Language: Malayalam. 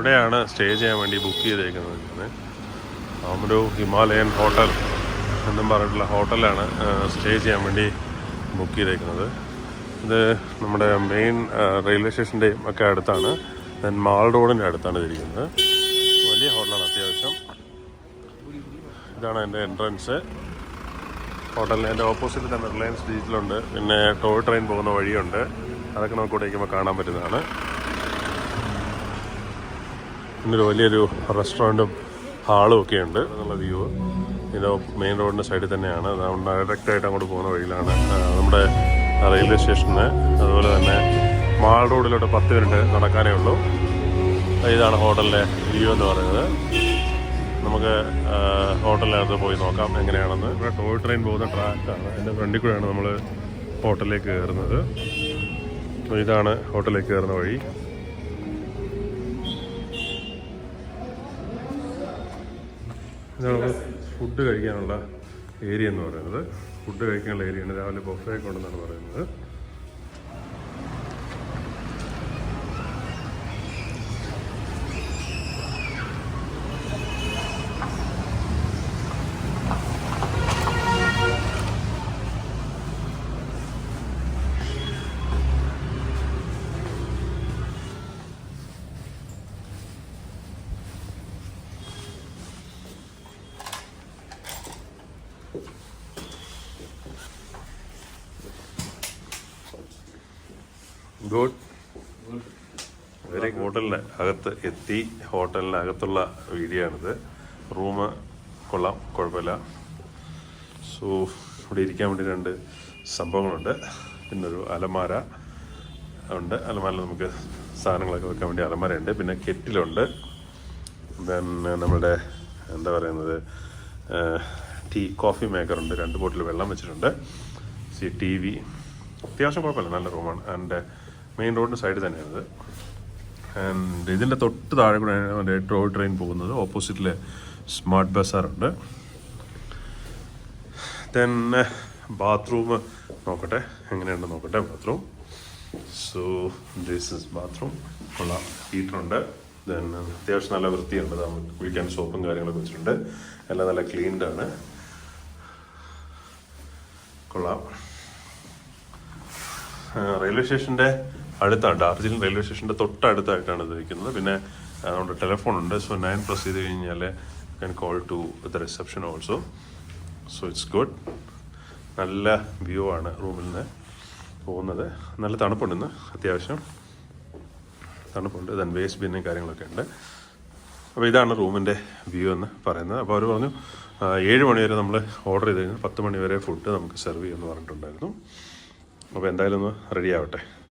ഇവിടെയാണ് സ്റ്റേ ചെയ്യാൻ വേണ്ടി ബുക്ക് ചെയ്തേക്കുന്നത് ഞാൻ ഹിമാലയൻ ഹോട്ടൽ എന്നും പറഞ്ഞിട്ടുള്ള ഹോട്ടലാണ് സ്റ്റേ ചെയ്യാൻ വേണ്ടി ബുക്ക് ചെയ്തേക്കുന്നത്. ഇത് നമ്മുടെ മെയിൻ റെയിൽവേ സ്റ്റേഷന്റെയും ഒക്കെ അടുത്താണ്. ദെൻ മാൾ റോഡിന്റെ അടുത്താണ് ഇതിരിക്കുന്നത് വലിയ ഹോട്ടലാണ് അത്യാവശ്യം. ഇതാണ് എന്റെ എൻട്രൻസ് ഹോട്ടലിന് എന്റെ ഓപ്പോസിറ്റ് തന്നെ റിലയൻസ് ഡിജിറ്റലുണ്ട് പിന്നെ ടോയ് ട്രെയിൻ പോകുന്ന വഴിയുണ്ട്. അതൊക്കെ നമുക്ക് ഇവിടെ കാണാൻ പറ്റുന്നതാണ്. പിന്നെ ഒരു വലിയൊരു റെസ്റ്റോറന്റും ഹാളും ഒക്കെ ഉണ്ട്. എന്നുള്ള വ്യൂ. ഇത് മെയിൻ റോഡിന്റെ സൈഡിൽ തന്നെയാണ്. അതുകൊണ്ട് ഡയറക്റ്റ് ആയിട്ട് അങ്ങോട്ട് പോകുന്ന വഴിയിലാണ്. നമ്മുടെ റെയിൽവേ സ്റ്റേഷന് അതുപോലെ തന്നെ മാൾ റോഡിലോട്ട് പത്ത് മിനിറ്റ് നടക്കാനേ ഉള്ളൂ. ഇതാണ് ഹോട്ടലിലെ വ്യൂ എന്ന് പറയുന്നത്. നമുക്ക് ഹോട്ടലിനകത്ത് പോയി നോക്കാം എങ്ങനെയാണെന്ന്. ഇവിടെ ടോയ് ട്രെയിൻ പോകുന്ന ട്രാക്കാണ് അതിന്റെ ഫ്രണ്ടിൽ കൂടെയാണ് നമ്മൾ ഹോട്ടലിലേക്ക് കയറുന്നത്. ഇതാണ് ഹോട്ടലിലേക്ക് കയറുന്ന വഴി. ഇതാണ് ഫുഡ് കഴിക്കാനുള്ള ഏരിയ എന്ന് പറയുന്നത്. ഫുഡ് കഴിക്കാനുള്ള ഏരിയയാണ് രാവിലെ ബൊഫേ കൊണ്ടെന്നാണ് പറയുന്നത്. ഗുഡ്. വെരി ഹോട്ടലിന്റെ അകത്ത് എത്തി ഹോട്ടലിന് അകത്തുള്ള വീഡിയോ ആണിത് റൂം കൊള്ളാം കുഴപ്പമില്ല. സോ ഇവിടെ ഇരിക്കാൻ വേണ്ടി രണ്ട് സംഭവങ്ങളുണ്ട്. പിന്നെ ഒരു അലമാര ഉണ്ട്. അലമാര നമുക്ക് സാധനങ്ങളൊക്കെ വെക്കാൻ വേണ്ടി അലമാരയുണ്ട്. പിന്നെ കെറ്റിലുണ്ട്. ദെൻ നമ്മുടെ എന്താ പറയുന്നത് ടീ കോഫി മേക്കറുണ്ട്. രണ്ട് ബോട്ടിൽ വെള്ളം വെച്ചിട്ടുണ്ട്. C T V. അത്യാവശ്യം കുഴപ്പമില്ല. നല്ല റൂമാണ്. ആൻഡ് മെയിൻ റോഡിന്റെ സൈഡിൽ തന്നെയാണിത്. ആൻഡ് ഇതിന്റെ തൊട്ട് താഴെ കൂടെ മറ്റേ ടോയ് ട്രെയിൻ പോകുന്നത്. ഓപ്പോസിറ്റിൽ സ്മാർട്ട് ബസ്സാറുണ്ട് ദെൻ ബാത്റൂം നോക്കട്ടെ. എങ്ങനെയുണ്ട് നോക്കട്ടെ bathroom so this is bathroom കൊള്ളാം ഹീറ്ററുണ്ട് ദെൻ അത്യാവശ്യം നല്ല വൃത്തിയുണ്ട്. കുളിക്കാൻ സോപ്പും കാര്യങ്ങളൊക്കെ വെച്ചിട്ടുണ്ട്. എല്ലാം നല്ല ക്ലീൻഡ് ആണ്. കൊള്ളാം. റെയിൽവേ സ്റ്റേഷന്റെ അടുത്താണ് ഡാർജിലിംഗ് റെയിൽവേ സ്റ്റേഷന്റെ തൊട്ടടുത്തായിട്ടാണ് ഇത് ഇരിക്കുന്നത്. പിന്നെ നമ്മുടെ ടെലിഫോൺ ഉണ്ട് സോ നയൻ പ്രസ് ചെയ്ത് കഴിഞ്ഞാൽ can call to the reception also so it's good നല്ല വ്യൂ ആണ് റൂമിൽ നിന്ന് പോകുന്നത്. നല്ല തണുപ്പുണ്ട് ഇന്ന് അത്യാവശ്യം. തണുപ്പുണ്ട്. ദൻ വേസ്റ്റ് ബിന്നും കാര്യങ്ങളൊക്കെ ഉണ്ട്. അപ്പോൾ ഇതാണ് റൂമിന്റെ വ്യൂ എന്ന് പറയുന്നത്. അപ്പോൾ അവർ പറഞ്ഞു ഏഴ് മണി വരെ നമ്മൾ ഓർഡർ ചെയ്ത് കഴിഞ്ഞാൽ പത്ത് മണി വരെ ഫുഡ് നമുക്ക് സെർവ് ചെയ്യുമെന്ന് പറഞ്ഞിട്ടുണ്ടായിരുന്നു. അപ്പോൾ എന്തായാലും ഒന്ന് റെഡി ആവട്ടെ.